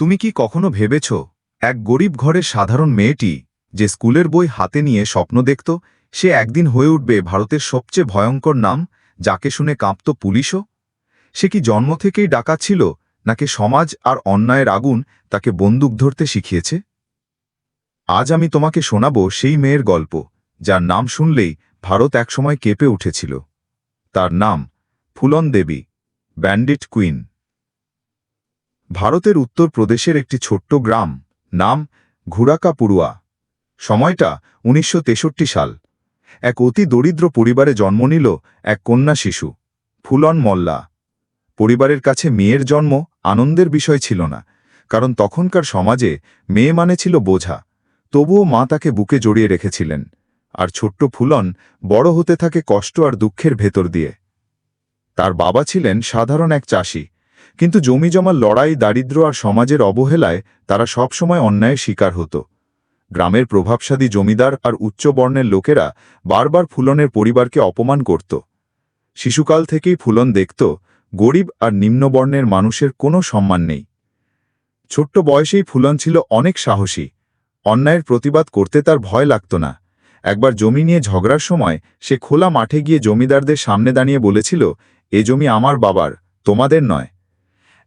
তুমি কি কখনো ভেবেছ, এক গরিব ঘরের সাধারণ মেয়েটি যে স্কুলের বই হাতে নিয়ে স্বপ্ন দেখত, সে একদিন হয়ে উঠবে ভারতের সবচেয়ে ভয়ঙ্কর নাম, যাকে শুনে কাঁপত পুলিশও? সে কি জন্ম থেকেই ডাকাত ছিল, নাকি সমাজ আর অন্যায়ের আগুন তাকে বন্দুক ধরতে শিখিয়েছে? আজ আমি তোমাকে শোনাব সেই মেয়ের গল্প, যার নাম শুনলেই ভারত একসময় কেঁপে উঠেছিল। তার নাম ফুলন দেবী ব্যান্ডিট কুইন। ভারতের উত্তর প্রদেশের একটি ছোট্ট গ্রাম, নাম ঘুরাকাপুরুয়া। সময়টা উনিশশো তেষট্টি সাল। এক অতি দরিদ্র পরিবারে জন্ম নিল এক কন্যা শিশু, ফুলন মল্লা। পরিবারের কাছে মেয়ের জন্ম আনন্দের বিষয় ছিল না, কারণ তখনকার সমাজে মেয়ে মানে ছিল বোঝা। তবুও মা তাকে বুকে জড়িয়ে রেখেছিলেন, আর ছোট্ট ফুলন বড় হতে থাকে কষ্ট আর দুঃখের ভেতর দিয়ে। তার বাবা ছিলেন সাধারণ এক চাষি কিন্তু জমি জমার লড়াই দারিদ্র আর সমাজের অবহেলায় তারা সবসময় অন্যায়ের শিকার হতো। গ্রামের প্রভাবশালী জমিদার আর উচ্চ বর্ণের লোকেরা বারবার ফুলনের পরিবারকে অপমান করত। শিশুকাল থেকেই ফুলন দেখত, গরিব আর নিম্নবর্ণের মানুষের কোনো সম্মান নেই। ছোট্ট বয়সেই ফুলন ছিল অনেক সাহসী। অন্যায়ের প্রতিবাদ করতে তার ভয় লাগত না। একবার জমি নিয়ে ঝগড়ার সময় সে খোলা মাঠে গিয়ে জমিদারদের সামনে দাঁড়িয়ে বলেছিল, এ জমি আমার বাবার, তোমাদের নয়।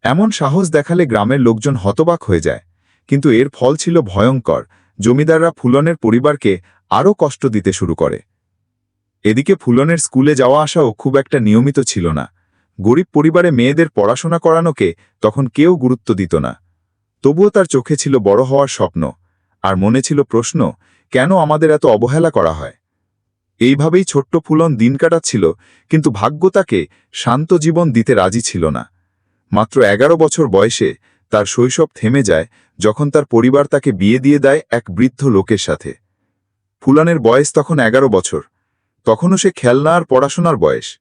এমন সাহস দেখালে গ্রামের লোকজন হতবাক হয়ে যায়। কিন্তু এর ফল ছিল ভয়ঙ্কর। জমিদাররা ফুলনের পরিবারকে আরও কষ্ট দিতে শুরু করে। এদিকে ফুলনের স্কুলে যাওয়া আসাও খুব একটা নিয়মিত ছিল না। গরিব পরিবারে মেয়েদের পড়াশোনা করানোকে তখন কেউ গুরুত্ব দিত না। তবুও তার চোখে ছিল বড় হওয়ার স্বপ্ন। আর মনে ছিল প্রশ্ন, কেন আমাদের এত অবহেলা করা হয়? এইভাবেই ছোট্ট ফুলন দিন কাটাচ্ছিল, কিন্তু ভাগ্য তাকে শান্ত জীবন দিতে রাজি ছিল না। মাত্র এগারো বছর বয়সে তার শৈশব থেমে যায় যখন তার পরিবার তাকে বিয়ে দিয়ে দেয় এক বৃদ্ধ লোকের সাথে। ফুলানের বয়স তখন এগারো বছর। তখনও সে খেলনা আর পড়াশোনার বয়স।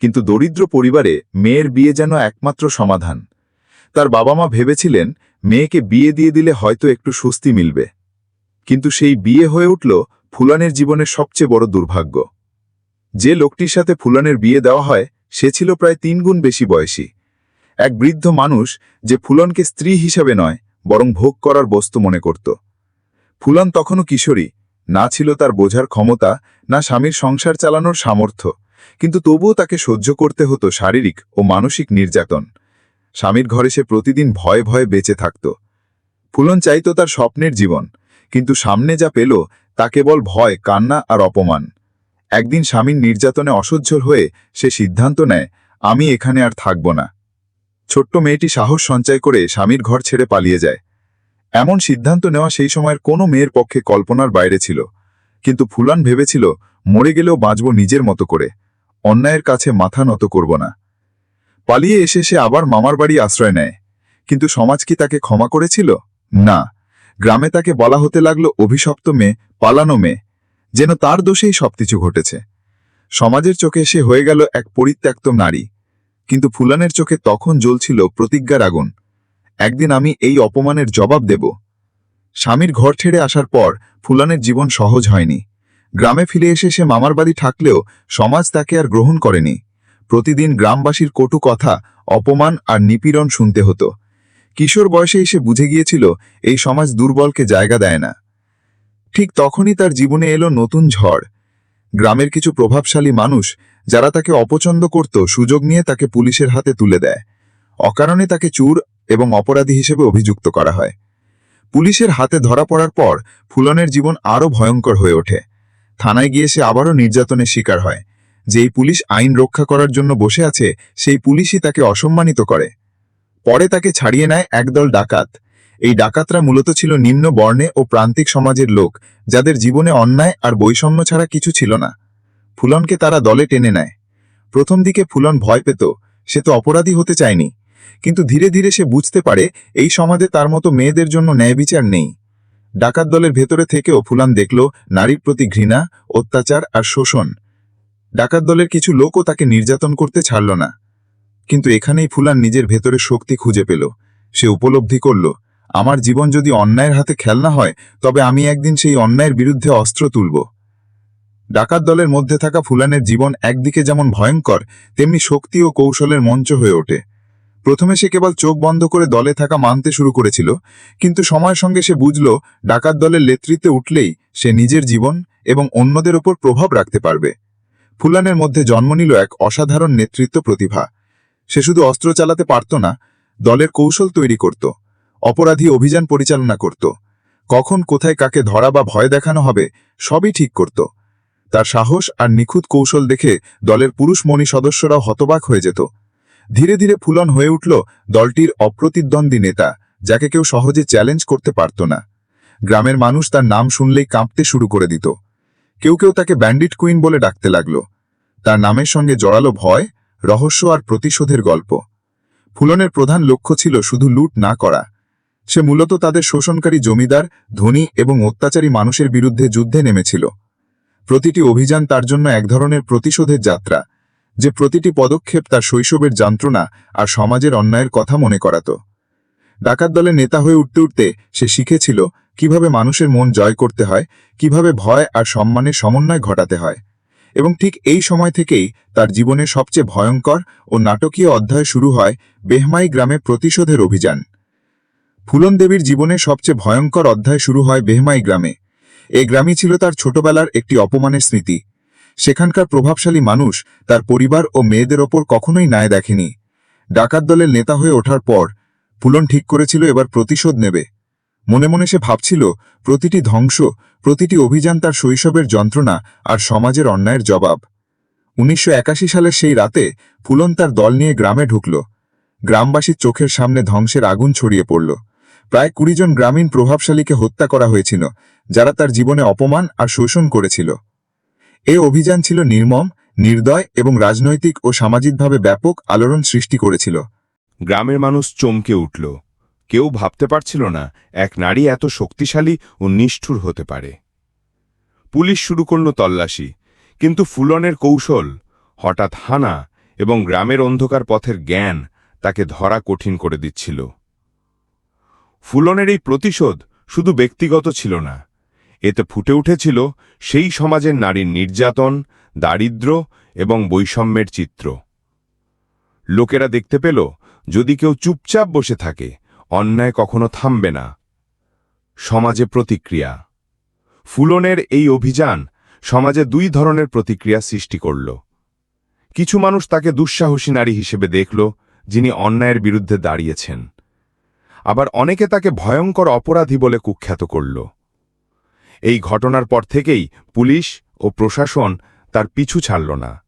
কিন্তু দরিদ্র পরিবারে মেয়ের বিয়ে যেন একমাত্র সমাধান। তার বাবা মা ভেবেছিলেন মেয়েকে বিয়ে দিয়ে দিলে হয়তো একটু স্বস্তি মিলবে। কিন্তু সেই বিয়ে হয়ে উঠল ফুলানের জীবনের সবচেয়ে বড় দুর্ভাগ্য। যে লোকটির সাথে ফুলানের বিয়ে দেওয়া হয়, সে ছিল প্রায় তিনগুণ বেশি বয়সী। এক বৃদ্ধ মানুষ যে ফুলনকে স্ত্রী হিসাবে নয়, বরং ভোগ করার বস্তু মনে করত। ফুলন তখনও কিশোরী, না ছিল তার বোঝার ক্ষমতা, না স্বামীর সংসার চালানোর সামর্থ্য, কিন্তু তবুও তাকে সহ্য করতে হতো শারীরিক ও মানসিক নির্যাতন। স্বামীর ঘরে সে প্রতিদিন ভয়ে ভয়ে বেঁচে থাকত। ফুলন চাইত তার স্বপ্নের জীবন, কিন্তু সামনে যা পেল তা কেবল ভয়, কান্না আর অপমান। একদিন স্বামীর নির্যাতনে অসহ্য হয়ে সে সিদ্ধান্ত নেয়, আমি এখানে আর থাকব না। ছোট্ট মেয়েটি সাহস সঞ্চয় করে স্বামীর ঘর ছেড়ে পালিয়ে যায়। এমন সিদ্ধান্ত নেওয়া সেই সময়ের কোনো মেয়ের পক্ষে কল্পনার বাইরে ছিল। কিন্তু ফুলান ভেবেছিল, মরে গেলেও বাঁচব নিজের মতো করে। অন্যায়ের কাছে মাথা নত করব না। পালিয়ে এসে সে আবার মামার বাড়ি আশ্রয় নেয়। কিন্তু সমাজ কি তাকে ক্ষমা করেছিল? না। গ্রামে তাকে বলা হতে লাগল, অভিশপ্ত মেয়ে, পালানো মেয়ে, যেন তার দোষেই সবকিছু ঘটেছে। সমাজের চোখে সে হয়ে গেল এক পরিত্যক্ত নারী। কিন্তু ফুলানের চোখে তখন জ্বলছিল প্রতিজ্ঞার আগুন। একদিন আমি এই অপমানের জবাব দেব। স্বামীর ঘর ছেড়ে আসার পর ফুলানের জীবন সহজ হয়নি। গ্রামে ফিরে এসে সে মামার বাড়ি থাকলেও সমাজ তাকে আর গ্রহণ করেনি। প্রতিদিন গ্রামবাসীর কটু কথা, অপমান আর নিপীড়ন শুনতে হতো। কিশোর বয়সে এসে বুঝে গিয়েছিল, এই সমাজ দুর্বলকে জায়গা দেয় না। ঠিক তখনই তার জীবনে এলো নতুন ঝড়। গ্রামের কিছু প্রভাবশালী মানুষ যারা তাকে অপছন্দ করত, সুযোগ নিয়ে তাকে পুলিশের হাতে তুলে দেয়। অকারণে তাকে চুর এবং অপরাধী হিসেবে অভিযুক্ত করা হয়। পুলিশের হাতে ধরা পড়ার পর ফুলনের জীবন আরও ভয়ঙ্কর হয়ে ওঠে। থানায় গিয়ে সে আবারও নির্যাতনের শিকার হয়। যেই পুলিশ আইন রক্ষা করার জন্য বসে আছে, সেই পুলিশই তাকে অসম্মানিত করে। পরে তাকে ছাড়িয়ে নেয় একদল ডাকাত। এই ডাকাতরা মূলত ছিল নিম্ন বর্ণে ও প্রান্তিক সমাজের লোক, যাদের জীবনে অন্যায় আর বৈষম্য ছাড়া কিছু ছিল না। ফুলনকে তারা দলে টেনে নেয়। প্রথম দিকে ফুলন ভয় পেত, সে তো অপরাধী হতে চায়নি। কিন্তু ধীরে ধীরে সে বুঝতে পারে, এই সমাজে তার মতো মেয়েদের জন্য ন্যায় বিচার নেই। ডাকাত দলের ভেতরে থেকেও ফুলান দেখল নারীর প্রতি ঘৃণা, অত্যাচার আর শোষণ। ডাকাত দলের কিছু লোকও তাকে নির্যাতন করতে ছাড়ল না। কিন্তু এখানেই ফুলান নিজের ভেতরে শক্তি খুঁজে পেল। সে উপলব্ধি করল, আমার জীবন যদি অন্যায়ের হাতে খেলনা হয়, তবে আমি একদিন সেই অন্যায়ের বিরুদ্ধে অস্ত্র তুলব। ডাকাত দলের মধ্যে থাকা ফুলানের জীবন একদিকে যেমন ভয়ঙ্কর, তেমনি শক্তি ও কৌশলের মঞ্চ হয়ে ওঠে। প্রথমে সে কেবল চোখ বন্ধ করে দলে থাকা মানতে শুরু করেছিল, কিন্তু সময়ের সঙ্গে সে বুঝল, ডাকাত দলের নেতৃত্বে উঠলেই সে নিজের জীবন এবং অন্যদের ওপর প্রভাব রাখতে পারবে। ফুলানের মধ্যে জন্ম নিল এক অসাধারণ নেতৃত্ব প্রতিভা। সে শুধু অস্ত্র চালাতে পারত না, দলের কৌশল তৈরি করত, অপরাধী অভিযান পরিচালনা করত। কখন কোথায় কাকে ধরা বা ভয় দেখানো হবে, সবই ঠিক করত। তার সাহস আর নিখুঁত কৌশল দেখে দলের পুরুষ মণি সদস্যরাও হতবাক হয়ে যেত। ধীরে ধীরে ফুলন হয়ে উঠল দলটির অপ্রতিদ্বন্দ্বী নেতা, যাকে কেউ সহজে চ্যালেঞ্জ করতে পারত না। গ্রামের মানুষ তার নাম শুনলেই কাঁপতে শুরু করে দিত। কেউ কেউ তাকে ব্যান্ডিট কুইন বলে ডাকতে লাগল। তার নামের সঙ্গে জড়ালো ভয়, রহস্য আর প্রতিশোধের গল্প। ফুলনের প্রধান লক্ষ্য ছিল শুধু লুট না করা। সে মূলত তাদের শোষণকারী জমিদার, ধনী এবং অত্যাচারী মানুষের বিরুদ্ধে যুদ্ধে নেমেছিল। প্রতিটি অভিযান তার জন্য এক ধরনের প্রতিশোধের যাত্রা, যে প্রতিটি পদক্ষেপ তার শৈশবের যন্ত্রণা আর সমাজের অন্যায়ের কথা মনে করাত। ডাকাত দলের নেতা হয়ে উঠতে উঠতে সে শিখেছিল কীভাবে মানুষের মন জয় করতে হয়, কীভাবে ভয় আর সম্মানের সমন্বয় ঘটাতে হয়। এবং ঠিক এই সময় থেকেই তার জীবনের সবচেয়ে ভয়ঙ্কর ও নাটকীয় অধ্যায় শুরু হয় বেহমাই গ্রামে প্রতিশোধের অভিযান। ফুলন দেবীর জীবনের সবচেয়ে ভয়ঙ্কর অধ্যায় শুরু হয় বেহমাই গ্রামে। এই গ্রামই ছিল তার ছোটবেলার একটি অপমানের স্মৃতি। সেখানকার প্রভাবশালী মানুষ তার পরিবার ও মেয়েদের ওপর কখনোই ন্যায় দেখেনি। ডাকাত দলের নেতা হয়ে ওঠার পর পুলন ঠিক করেছিল এবার প্রতিশোধ নেবে। মনে মনে সে ভাবছিল, প্রতিটি ধ্বংস, প্রতিটি অভিযান তার শৈশবের যন্ত্রণা আর সমাজের অন্যায়ের জবাব। উনিশশো একাশি সালের সেই রাতে ফুলন তার দল নিয়ে গ্রামে ঢুকল। গ্রামবাসীর চোখের সামনে ধ্বংসের আগুন ছড়িয়ে পড়ল। প্রায় কুড়ি জন গ্রামীণ প্রভাবশালীকে হত্যা করা হয়েছিল, যারা তার জীবনে অপমান আর শোষণ করেছিল। এ অভিযান ছিল নির্মম, নির্দয় এবং রাজনৈতিক ও সামাজিকভাবে ব্যাপক আলোড়ন সৃষ্টি করেছিল। গ্রামের মানুষ চমকে উঠল। কেউ ভাবতে পারছিল না, এক নারী এত শক্তিশালী ও নিষ্ঠুর হতে পারে। পুলিশ শুরু করল তল্লাশি, কিন্তু ফুলনের কৌশল, হঠাৎ হানা এবং গ্রামের অন্ধকার পথের জ্ঞান তাকে ধরা কঠিন করে দিচ্ছিল। ফুলনের এই প্রতিশোধ শুধু ব্যক্তিগত ছিল না। এতে ফুটে উঠেছিল সেই সমাজের নারীর নির্যাতন, দারিদ্র্য এবং বৈষম্যের চিত্র। লোকেরা দেখতে পেল, যদি কেউ চুপচাপ বসে থাকে, অন্যায় কখনো থামবে না। সমাজে প্রতিক্রিয়া। ফুলনের এই অভিযান সমাজে দুই ধরনের প্রতিক্রিয়া সৃষ্টি করল। কিছু মানুষ তাকে দুঃসাহসী নারী হিসেবে দেখল, যিনি অন্যায়ের বিরুদ্ধে দাঁড়িয়েছেন। আবার অনেকে তাকে ভয়ঙ্কর অপরাধী বলে কুখ্যাত করল। এই ঘটনার পর থেকেই পুলিশ ও প্রশাসন তার পিছু ছাড়ল না।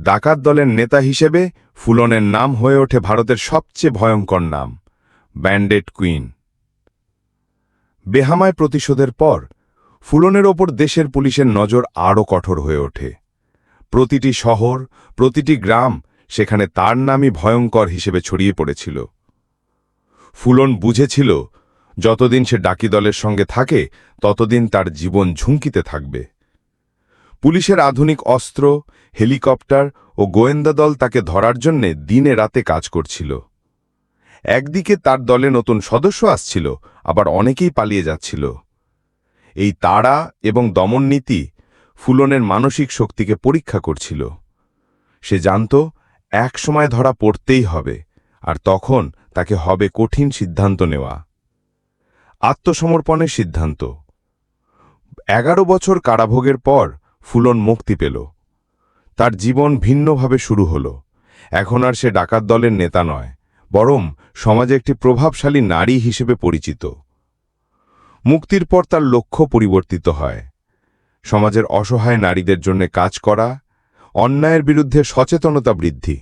ডাকাত দলের নেতা হিসেবে ফুলনের নাম হয়ে ওঠে ভারতের সবচেয়ে ভয়ঙ্কর নাম, ব্যান্ডেড কুইন। বেহামায় প্রতিশোধের পর ফুলনের ওপর দেশের পুলিশের নজর আরও কঠোর হয়ে ওঠে। প্রতিটি শহর, প্রতিটি গ্রাম সেখানে তার নামই ভয়ঙ্কর হিসেবে ছড়িয়ে পড়েছিল। ফুলন বুঝেছিল, যতদিন সে ডাকি দলের সঙ্গে থাকে, ততদিন তার জীবন ঝুঁকিতে থাকবে। পুলিশের আধুনিক অস্ত্র, হেলিকপ্টার ও গোয়েন্দা দল তাকে ধরার জন্যে দিনে রাতে কাজ করছিল। একদিকে তার দলে নতুন সদস্য আসছিল, আবার অনেকেই পালিয়ে যাচ্ছিল। এই তাড়া এবং দমন নীতি ফুলনের মানসিক শক্তিকে পরীক্ষা করছিল। সে জানত এক সময় ধরা পড়তেই হবে। আর তখন তাকে হবে কঠিন সিদ্ধান্ত নেওয়া। আত্মসমর্পণের সিদ্ধান্ত। এগারো বছর কারাভোগের পর ফুলন মুক্তি পেল। তার জীবন ভিন্নভাবে শুরু হল। এখন আর সে ডাকাত দলের নেতা নয়, বরং সমাজে একটি প্রভাবশালী নারী হিসেবে পরিচিত। মুক্তির পর তার লক্ষ্য পরিবর্তিত হয়। সমাজের অসহায় নারীদের জন্য কাজ করা, অন্যায়ের বিরুদ্ধে সচেতনতা বৃদ্ধি।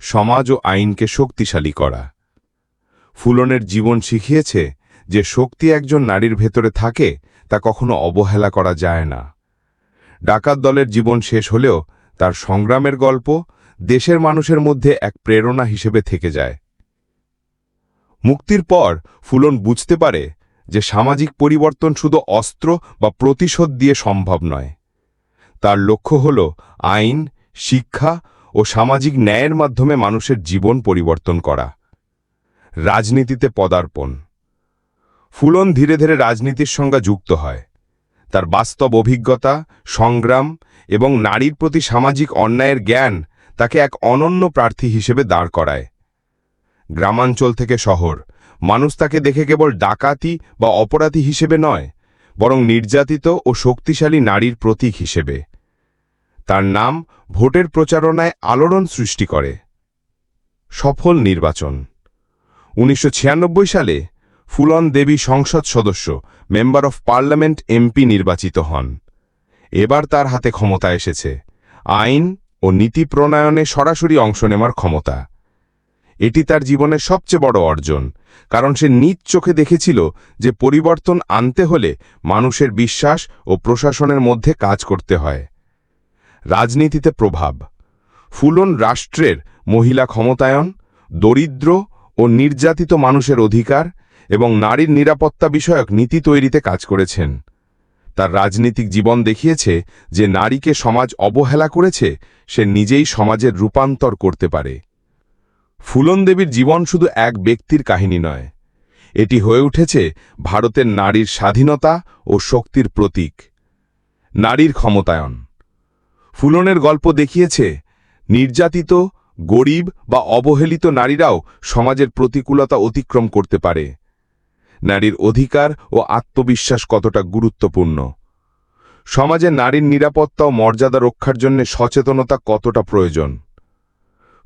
সমাজ ও আইনকে শক্তিশালী করা। ফুলনের জীবন শিখিয়েছে যে শক্তি একজন নারীর ভেতরে থাকে, তা কখনো অবহেলা করা যায় না। ডাকাত দলের জীবন শেষ হলেও তার সংগ্রামের গল্প দেশের মানুষের মধ্যে এক প্রেরণা হিসেবে থেকে যায়। মুক্তির পর ফুলন বুঝতে পারে যে সামাজিক পরিবর্তন শুধু অস্ত্র বা প্রতিশোধ দিয়ে সম্ভব নয়। তার লক্ষ্য হল আইন, শিক্ষা ও সামাজিক ন্যায়ের মাধ্যমে মানুষের জীবন পরিবর্তন করা। রাজনীতিতে পদার্পণ। ফুলন ধীরে ধীরে রাজনীতির সঙ্গে যুক্ত হয়। তার বাস্তব অভিজ্ঞতা, সংগ্রাম এবং নারীর প্রতি সামাজিক অন্যায়ের জ্ঞান তাকে এক অনন্য প্রার্থী হিসেবে দাঁড় করায়। গ্রামাঞ্চল থেকে শহর। মানুষ তাকে দেখে কেবল ডাকাতি বা অপরাধী হিসেবে নয়, বরং নির্যাতিত ও শক্তিশালী নারীর প্রতীক হিসেবে। তার নাম ভোটের প্রচারণায় আলোড়ন সৃষ্টি করে। সফল নির্বাচন। উনিশশো ছিয়ানব্বই সালে ফুলন দেবী সংসদ সদস্য, মেম্বার অফ পার্লামেন্ট এমপি নির্বাচিত হন। এবার তার হাতে ক্ষমতা এসেছে। আইন ও নীতি প্রণয়নে সরাসরি অংশ নেওয়ার ক্ষমতা। এটি তার জীবনের সবচেয়ে বড় অর্জন, কারণ সে নিজ চোখে দেখেছিল যে পরিবর্তন আনতে হলে মানুষের বিশ্বাস ও প্রশাসনের মধ্যে কাজ করতে হয়। রাজনীতিতে প্রভাব। ফুলন রাষ্ট্রের মহিলা ক্ষমতায়ন, দরিদ্র ও নির্যাতিত মানুষের অধিকার এবং নারীর নিরাপত্তা বিষয়ক নীতি তৈরিতে কাজ করেছেন। তার রাজনৈতিক জীবন দেখিয়েছে যে নারীকে সমাজ অবহেলা করেছে, সে নিজেই সমাজের রূপান্তর করতে পারে। ফুলন দেবীর জীবন শুধু এক ব্যক্তির কাহিনী নয়, এটি হয়ে উঠেছে ভারতের নারীর স্বাধীনতা ও শক্তির প্রতীক, নারীর ক্ষমতায়ন। ফুলনের গল্প দেখিয়েছে, নির্যাতিত, গরিব বা অবহেলিত নারীরাও সমাজের প্রতিকূলতা অতিক্রম করতে পারে। নারীর অধিকার ও আত্মবিশ্বাস কতটা গুরুত্বপূর্ণ? সমাজে নারীর নিরাপত্তা ও মর্যাদা রক্ষার জন্য সচেতনতা কতটা প্রয়োজন?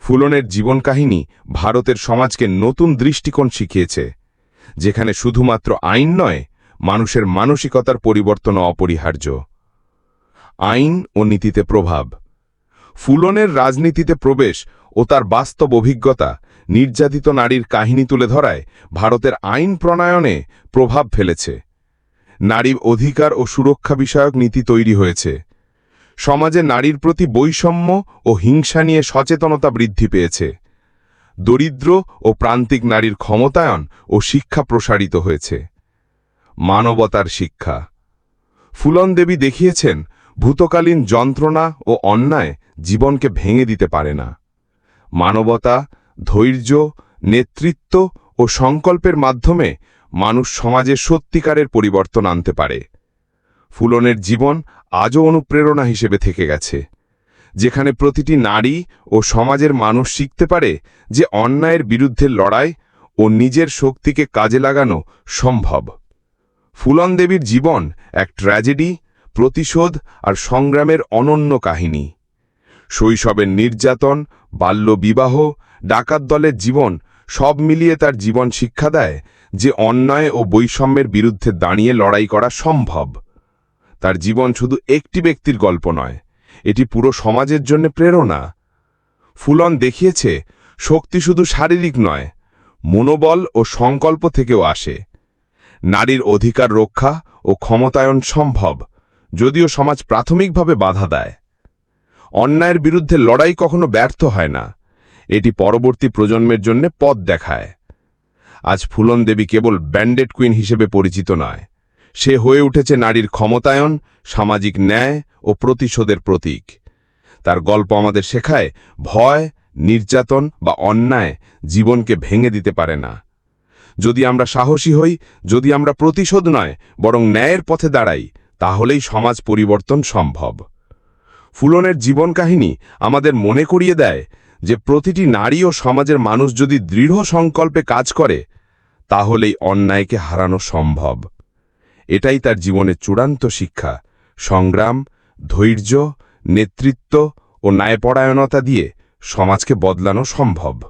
ফুলনের জীবন কাহিনী ভারতের সমাজকে নতুন দৃষ্টিকোণ শিখিয়েছে, যেখানে শুধুমাত্র আইন নয়, মানুষের মানসিকতার পরিবর্তন অপরিহার্য। আইন ও নীতিতে প্রভাব। ফুলনের রাজনীতিতে প্রবেশ ও তার বাস্তব অভিজ্ঞতা নির্যাতিত নারীর কাহিনী তুলে ধরায় ভারতের আইন প্রণয়নে প্রভাব ফেলেছে। নারীর অধিকার ও সুরক্ষা বিষয়ক নীতি তৈরি হয়েছে। সমাজে নারীর প্রতি বৈষম্য ও হিংসা নিয়ে সচেতনতা বৃদ্ধি পেয়েছে। দরিদ্র ও প্রান্তিক নারীর ক্ষমতায়ন ও শিক্ষা প্রসারিত হয়েছে। মানবতার শিক্ষা। ফুলন দেবী দেখিয়েছেন ভূতকালীন যন্ত্রণা ও অন্যায় জীবনকে ভেঙে দিতে পারে না। মানবতা, ধৈর্য, নেতৃত্ব ও সংকল্পের মাধ্যমে মানুষ সমাজে সত্যিকারের পরিবর্তন আনতে পারে। ফুলনের জীবন আজও অনুপ্রেরণা হিসেবে থেকে গেছে। যেখানে প্রতিটি নারী ও সমাজের মানুষ শিখতে পারে যে অন্যায়ের বিরুদ্ধে লড়াই ও নিজের শক্তিকে কাজে লাগানো সম্ভব। ফুলন দেবীর জীবন এক ট্র্যাজেডি প্রতিশোধ আর সংগ্রামের অনন্য কাহিনী। শৈশবের নির্যাতন, বাল্যবিবাহ, ডাকাত দলের জীবন, সব মিলিয়ে তার জীবন শিক্ষা দেয় যে অন্যায় ও বৈষম্যের বিরুদ্ধে দাঁড়িয়ে লড়াই করা সম্ভব। তার জীবন শুধু একটি ব্যক্তির গল্প নয়, এটি পুরো সমাজের জন্য প্রেরণা। ফুলন দেখিয়েছে, শক্তি শুধু শারীরিক নয়, মনোবল ও সংকল্প থেকেও আসে। নারীর অধিকার রক্ষা ও ক্ষমতায়ন সম্ভব। যদিও সমাজ প্রাথমিকভাবে বাধা দেয়। অন্যায়ের বিরুদ্ধে লড়াই কখনো ব্যর্থ হয় না। এটি পরবর্তী প্রজন্মের জন্য পথ দেখায়। আজ ফুলন দেবী কেবল ব্যান্ডেড কুইন হিসেবে পরিচিত নয়। সে হয়ে উঠেছে নারীর ক্ষমতায়ন, সামাজিক ন্যায় ও প্রতিশোধের প্রতীক। তার গল্প আমাদের শেখায়, ভয়, নির্যাতন বা অন্যায় জীবনকে ভেঙে দিতে পারে না। যদি আমরা সাহসী হই, যদি আমরা প্রতিশোধ নয়, বরং ন্যায়ের পথে দাঁড়াই তাহলেই সমাজ পরিবর্তন সম্ভব। ফুলনের জীবন কাহিনী আমাদের মনে করিয়ে দেয় যে প্রতিটি নারী ও সমাজের মানুষ যদি দৃঢ় সংকল্পে কাজ করে, তাহলেই অন্যায়কে হারানো সম্ভব। এটাই তার জীবনের চূড়ান্ত শিক্ষা। সংগ্রাম, ধৈর্য, নেতৃত্ব ও ন্যায়পরায়ণতা দিয়ে সমাজকে বদলানো সম্ভব।